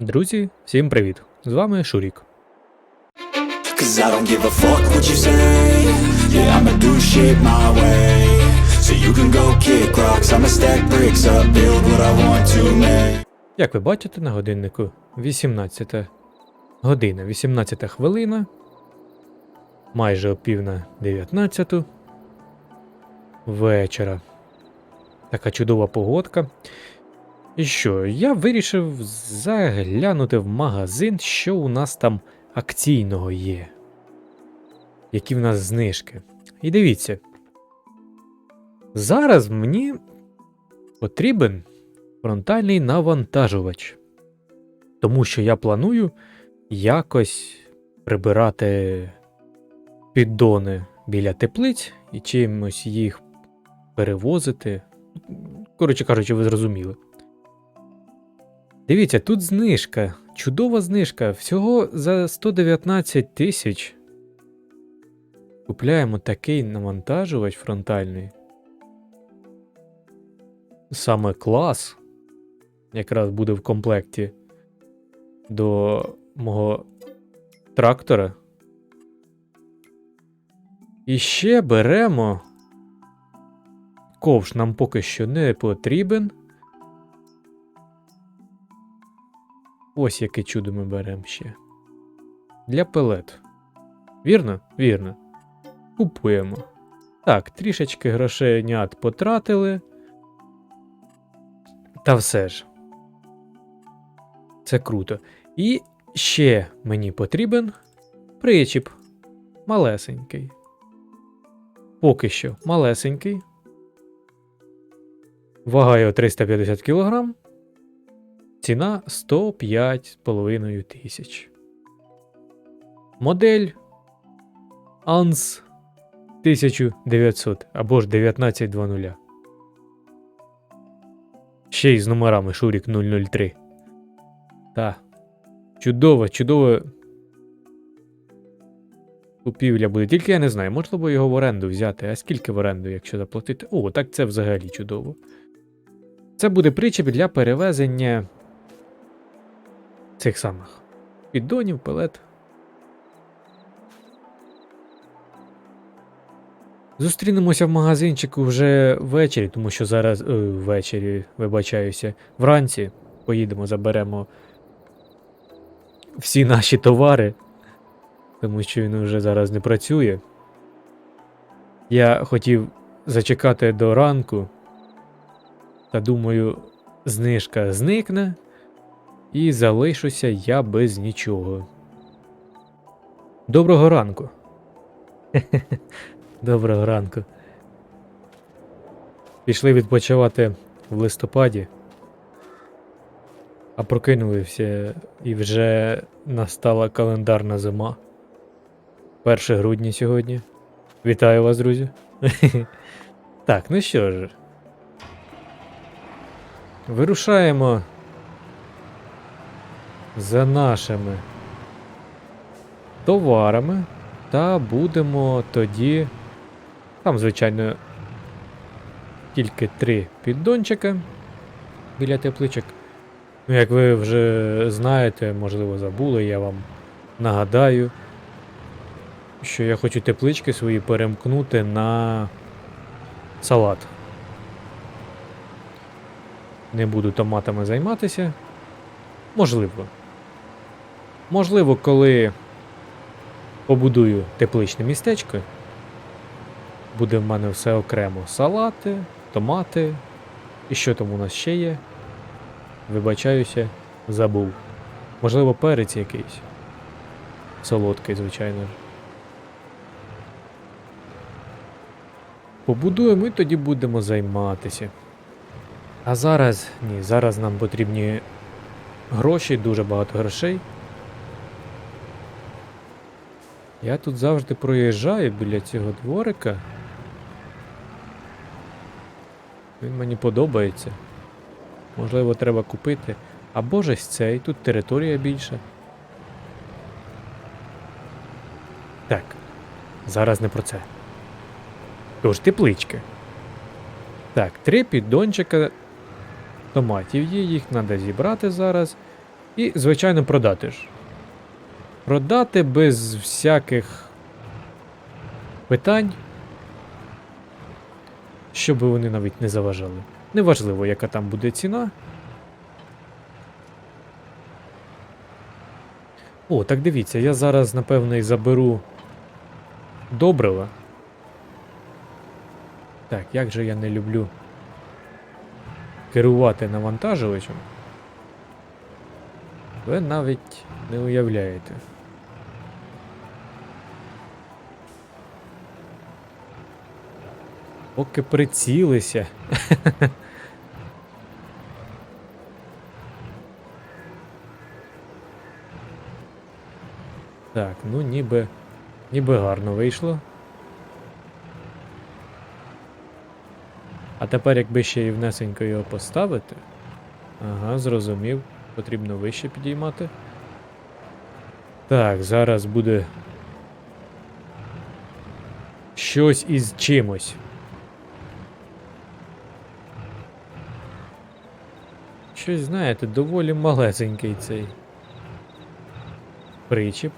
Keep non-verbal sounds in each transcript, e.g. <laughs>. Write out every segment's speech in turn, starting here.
Друзі, всім привіт! З вами Шурік. Як ви бачите на годиннику 18 година, 18 хвилина, майже о пів на 19 вечора. Така чудова погодка. І що, я вирішив заглянути в магазин, що у нас там акційного є. Які в нас знижки. І дивіться. Зараз мені потрібен фронтальний навантажувач. Тому що я планую якось прибирати піддони біля теплиць і чимось їх перевозити. Коротше кажучи, ви зрозуміли. Дивіться, тут знижка, чудова знижка. Всього за 119 тисяч. Купляємо такий навантажувач фронтальний. Саме клас якраз буде в комплекті до мого трактора. І ще беремо. Ковш нам поки що не потрібен. Ось яке чудо ми беремо ще. Для пелет. Вірно? Вірно. Купуємо. Так, трішечки грошенят потратили. Та все ж. Це круто. І ще мені потрібен причіп. Малесенький. Поки що малесенький. Вага його 350 кг. Ціна 105,5 тисяч. Модель ANS 1900 або ж 1920. Ще й з номерами Шурік 003. Та. Чудово, чудово. Купівля буде. Тільки я не знаю, можливо його в оренду взяти. А скільки в оренду, якщо заплатити? О, так це взагалі чудово. Це буде причеп для перевезення цих самих піддонів, пелет. Зустрінемося в магазинчику вже ввечері, тому що зараз е, ввечері, вибачаюся, вранці поїдемо, заберемо всі наші товари, тому що він вже зараз не працює. Я хотів зачекати до ранку, та думаю, знижка зникне, і залишуся я без нічого. Доброго ранку. <laughs> Доброго ранку. Пішли відпочивати в листопаді, а прокинулися і вже настала календарна зима. 1 грудня сьогодні. Вітаю вас, друзі. <laughs> Так, ну що ж. Вирушаємо за нашими товарами та будемо тоді. Там, звичайно, тільки три піддончика біля тепличок. Ну, як ви вже знаєте, можливо, забули, я вам нагадаю, що я хочу теплички свої перемкнути на салат. Не буду томатами займатися. Можливо. Можливо, коли побудую тепличне містечко, буде в мене все окремо. Салати, томати. І що там у нас ще є? Вибачаюся, забув. Можливо, перець якийсь. Солодкий, звичайно. Побудуємо і тоді будемо займатися. А зараз ні, зараз нам потрібні гроші, дуже багато грошей. Я тут завжди проїжджаю біля цього дворика. Він мені подобається. Можливо, треба купити. Або ж ось цей, тут територія більша. Так. Зараз не про це. Тож теплички. Так, три піддончика томатів є, їх треба зібрати зараз. І, звичайно, продати ж. Продати без всяких питань. Щоб вони навіть не заважали. Неважливо, яка там буде ціна. О, так дивіться, я зараз, напевно, і заберу добрива. Так, як же я не люблю керувати навантажувачем. Ви навіть не уявляєте. Поки прицілися. <laughs> Так, ну ніби. ніби гарно вийшло. А тепер, якби ще і внесенько його поставити. Ага, зрозумів. Потрібно вище підіймати. Так, зараз буде. Щось із чимось. Щось, знаєте, доволі малесенький цей причіп.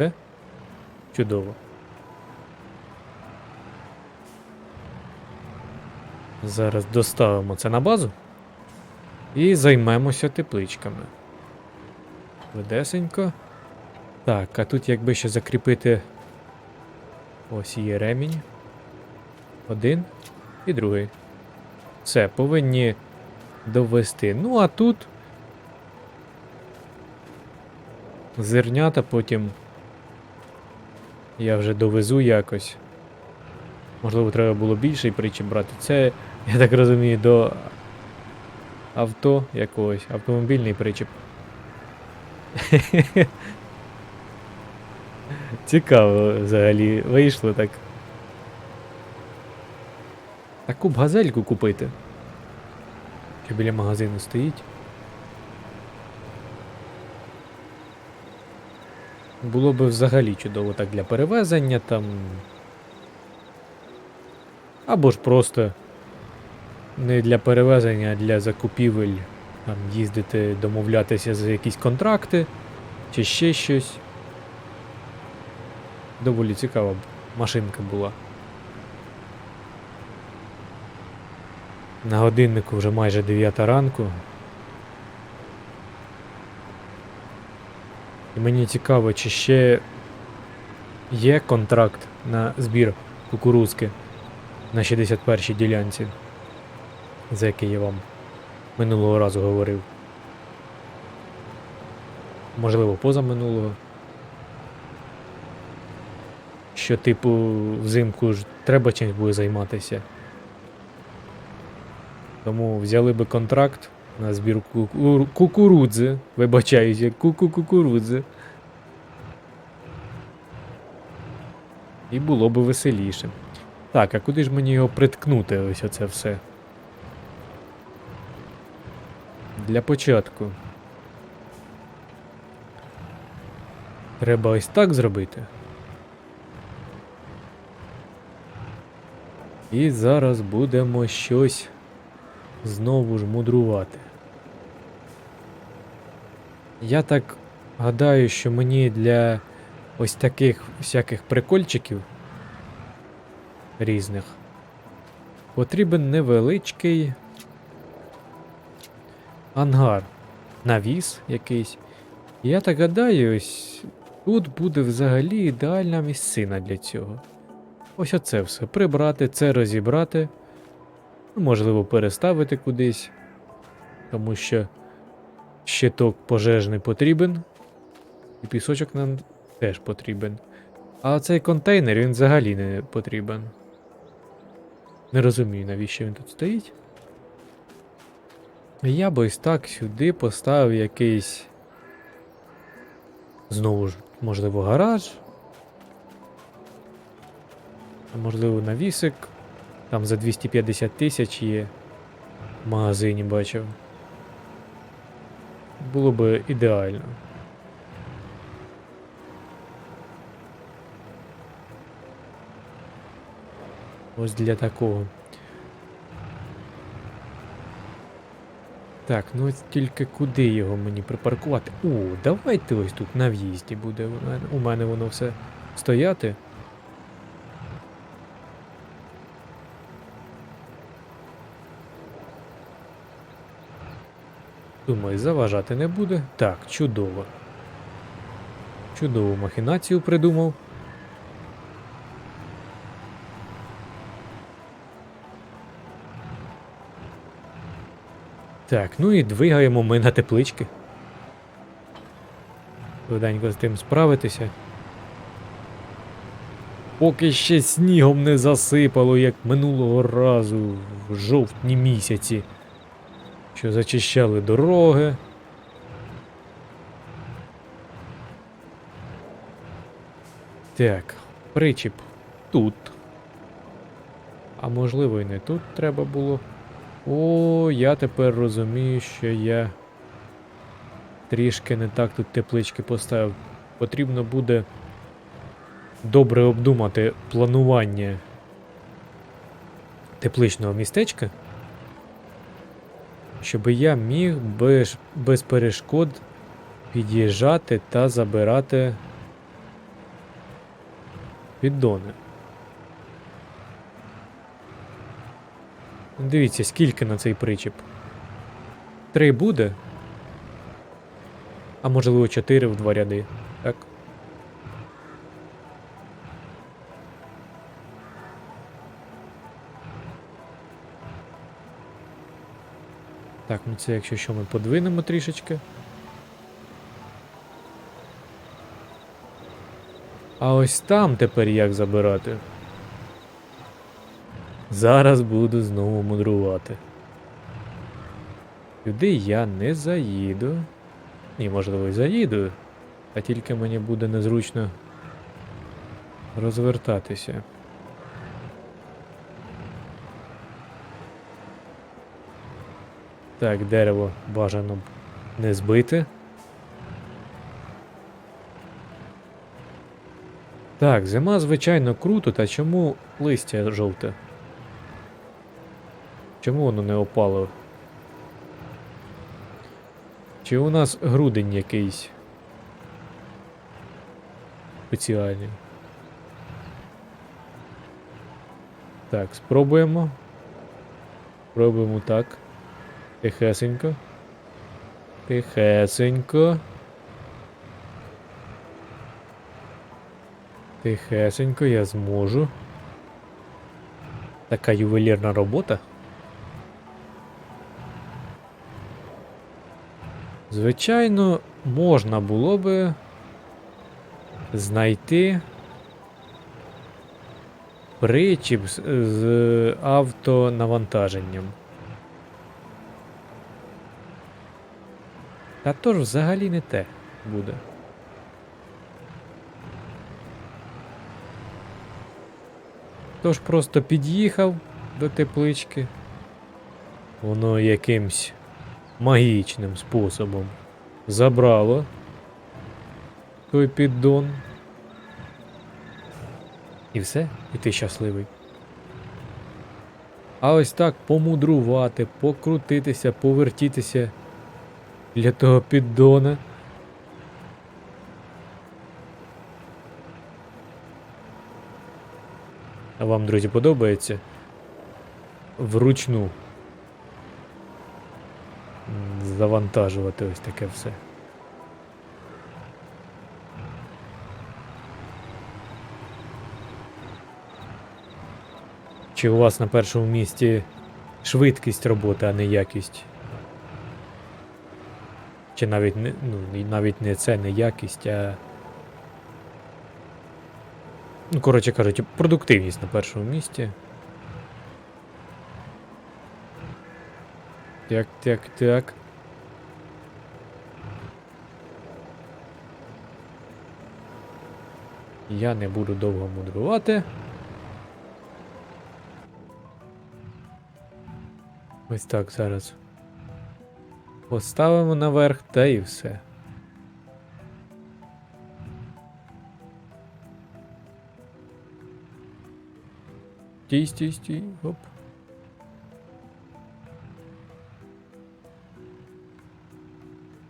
Е? Чудово. Зараз доставимо це на базу і займемося тепличками. Ведесенько. Так, а тут якби ще закріпити. Ось є ремінь. Один і другий. Все, повинні довести. Ну, а тут. Зернята потім. Я вже довезу якось. Можливо, треба було більший причіп брати. Це, я так розумію, до авто якогось, автомобільний причіп. <laughs> Цікаво взагалі вийшло так. Таку б газельку купити. Що біля магазину стоїть. Було б взагалі чудово так для перевезення там. Або ж просто не для перевезення, а для закупівель. Там їздити, домовлятися за якісь контракти чи ще щось. Доволі цікава б машинка була. На годиннику вже майже 9 ранку. І мені цікаво, чи ще є контракт на збір кукурузки на 61-й ділянці, за який я вам минулого разу говорив. Можливо, позаминулого. Що, типу, взимку ж треба чимось буде займатися. Тому взяли би контракт на збір куку- кукурудзи. Вибачаюся, куку кукурудзи. І було би веселіше. Так, а куди ж мені його приткнути, ось оце все? Для початку. Треба ось так зробити. І зараз будемо щось знову ж мудрувати. Я так гадаю, що мені для ось таких всяких прикольчиків різних потрібен невеличкий ангар, навіс якийсь. Я так гадаю, ось тут буде взагалі ідеальна місцина для цього. Ось оце все. Прибрати, це розібрати. Можливо, переставити кудись, тому що щиток пожежний потрібен, і пісочок нам теж потрібен. А цей контейнер він взагалі не потрібен. Не розумію, навіщо він тут стоїть. Я би ось так сюди поставив якийсь. Знову ж, можливо, гараж. Можливо, навісик. Там за 250 тисяч є в магазині бачив. Було би ідеально. Ось для такого. Так, ну ось тільки куди його мені припаркувати? О, давайте ось тут на в'їзді буде у мене воно все стояти. Думаю, заважати не буде. Так, чудово. Чудову махінацію придумав. Так, ну і двигаємо ми на теплички. Швиденько з тим справитися. Поки ще снігом не засипало, як минулого разу в жовтні місяці, що зачищали дороги. Так, причіп тут. А можливо і не тут треба було. О, я тепер розумію, що я трішки не так тут теплички поставив. Потрібно буде добре обдумати планування тепличного містечка, щоб я міг без, без перешкод під'їжджати та забирати піддони. Дивіться, скільки на цей причіп. Три буде. А можливо, чотири в два ряди. Так. Ну це якщо що ми подвинемо трішечки. А ось там тепер як забирати. Зараз буду знову мудрувати. Сюди я не заїду. Ні, можливо, і заїду. А тільки мені буде незручно розвертатися. Так, дерево бажано не збити. Так, зима, звичайно, круто, та чому листя жовте? Чому воно не опало? Чи у нас грудень якийсь спеціальний? Так, спробуємо. Спробуємо так. Тихесенько. Тихесенько. Тихесенько, я зможу. Така ювелірна робота. Звичайно, можна було би знайти причіп з, з автонавантаженням. Та то ж взагалі не те буде. Тож просто під'їхав до теплички. Воно якимсь магічним способом забрало той піддон. І все, і ти щасливий. А ось так помудрувати, покрутитися, повертітися для того піддона. А вам, друзі, подобається? Вручну завантажувати ось таке все. Чи у вас на першому місці швидкість роботи, а не якість? Чи навіть не, ну, навіть не це не якість, а. Ну, коротше кажучи, продуктивність на першому місці. Так, так, так. Я не буду довго мудрувати. Ось так зараз. Поставимо наверх та і все. Стій, стій, стій, оп.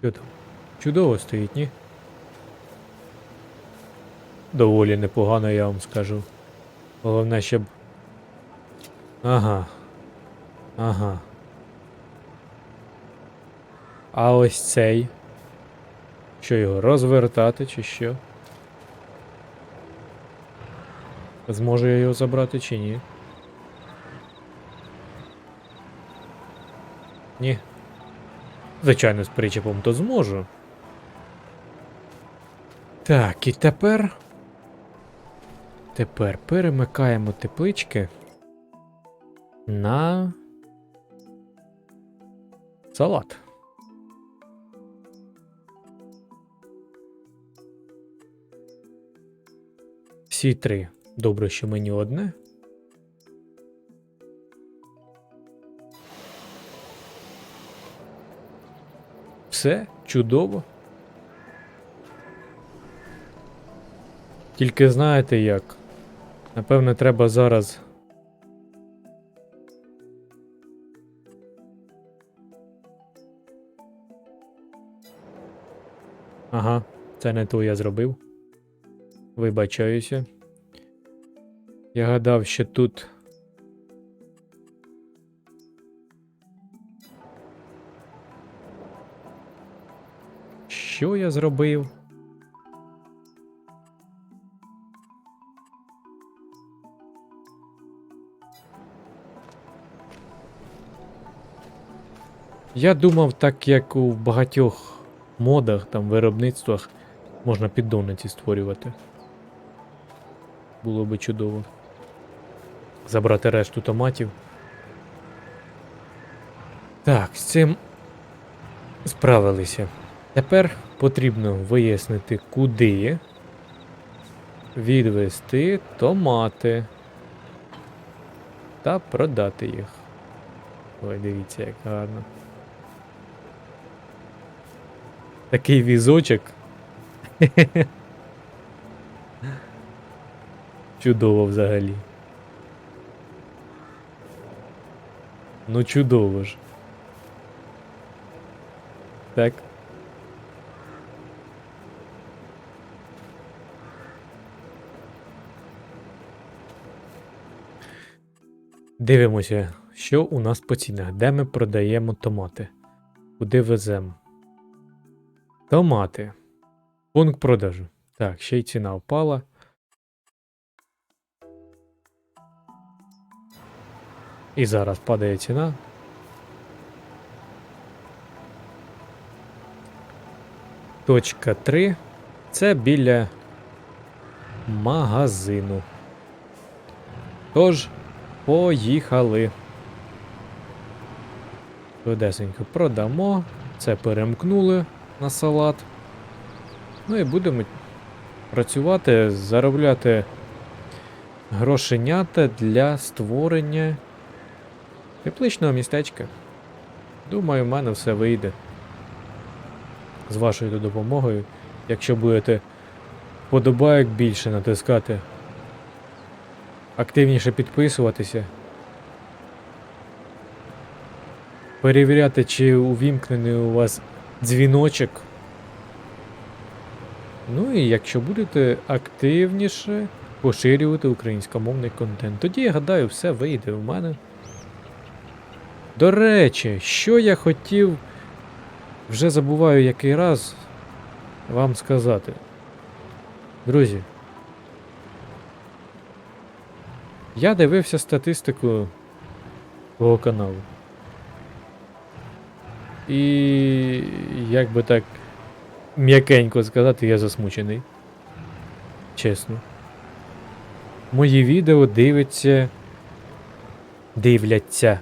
Що там? Чудово стоїть, ні? Доволі непогано, я вам скажу. Головне, щоб. Ага. Ага. А ось цей. Що його розвертати чи що? Зможу я його забрати чи ні? Ні. Звичайно, з причепом то зможу. Так, і тепер. Тепер перемикаємо теплички на салат. Всі три. Добре, що мені одне. Все чудово. Тільки знаєте як? Напевне, треба зараз. Ага, це не то я зробив. Вибачаюся. Я гадав, що тут. Що я зробив? Я думав, так як у багатьох модах, там, виробництвах можна піддони ці створювати. Було би чудово. Забрати решту томатів. Так, з цим справилися. Тепер потрібно вияснити, куди відвести томати та продати їх. Ой, дивіться, як гарно. Такий візочок. <laughs> Чудово взагалі. Ну чудово ж. Так. Дивимося, що у нас по цінах, де ми продаємо томати, куди веземо. Томати. Пункт продажу. Так, ще й ціна впала. І зараз падає ціна. Точка 3. Це біля магазину. Тож, поїхали. Швидесенько продамо. Це перемкнули на салат. Ну і будемо працювати, заробляти грошенята для створення тепличного містечка. Думаю, в мене все вийде. З вашою допомогою, якщо будете вподобайок більше натискати, активніше підписуватися, перевіряти, чи увімкнений у вас дзвіночок. Ну і якщо будете активніше поширювати українськомовний контент, тоді я гадаю, все вийде у мене. До речі, що я хотів, вже забуваю який раз вам сказати. Друзі. Я дивився статистику твого каналу. І як би так м'якенько сказати, я засмучений. Чесно. Мої відео дивиться. Дивляться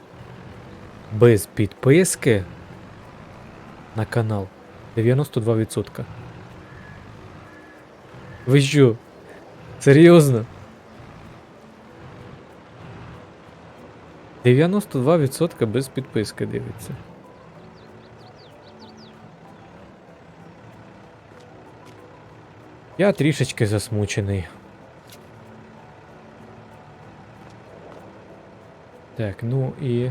без підписки на канал 92%. Ви що? Серйозно? 92% без підписки дивиться. Я трішечки засмучений. Так, ну і.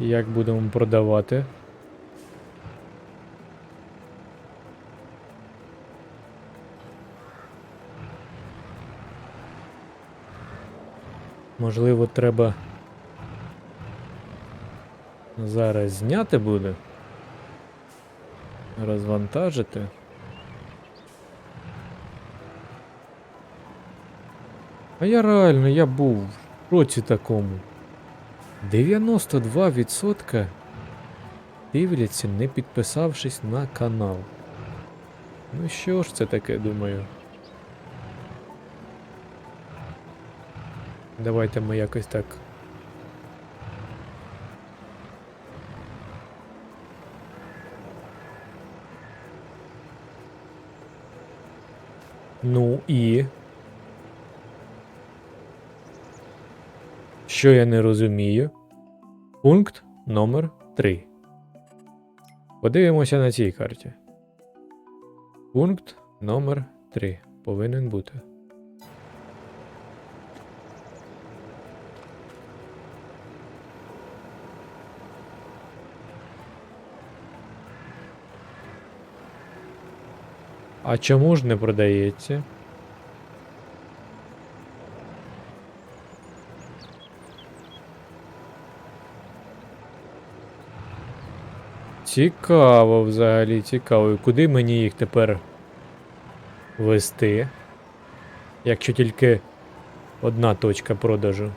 Як будемо продавати? Можливо, треба зараз зняти буде. Розвантажити. А я реально, я був в році такому. 92% дивляться, не підписавшись на канал. Ну що ж це таке, думаю. Давайте ми якось так. Ну і. Що я не розумію? Пункт номер 3. Подивимося на цій карті. Пункт номер 3 повинен бути. А чому ж не продається? Цікаво взагалі, цікаво. І Куди мені їх тепер вести? Якщо тільки одна точка продажу.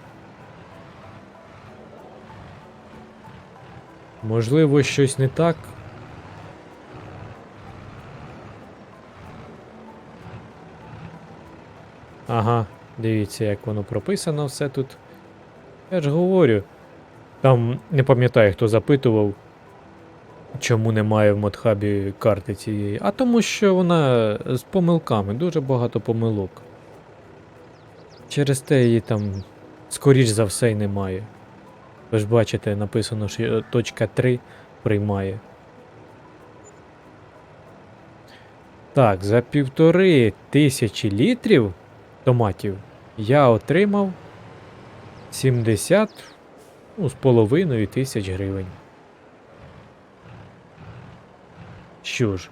Можливо, щось не так. Ага, дивіться, як воно прописано все тут. Я ж говорю. Там не пам'ятаю, хто запитував, чому немає в модхабі карти цієї. А тому що вона з помилками, дуже багато помилок. Через те її там, скоріш за все, й немає. Ви ж бачите, написано, що точка 3 приймає. Так, за півтори тисячі літрів томатів я отримав 70 ну, з половиною тисяч гривень. Що ж,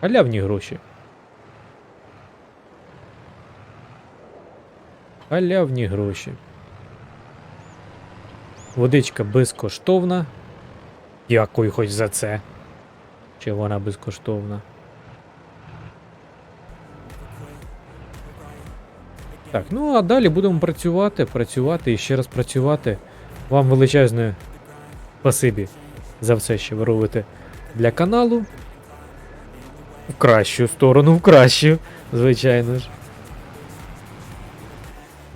халявні гроші. Халявні гроші. Водичка безкоштовна. Дякую хоч за це. Чи вона безкоштовна? Так, ну а далі будемо працювати, працювати і ще раз працювати. Вам величезне спасибі за все, що ви робите для каналу. В кращу сторону, в кращу, звичайно ж.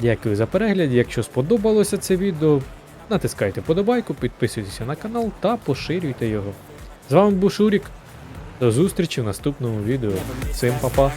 Дякую за перегляд. Якщо сподобалося це відео, натискайте подобайку, підписуйтеся на канал та поширюйте його. З вами був Шурік. До зустрічі в наступному відео. Всім па-па.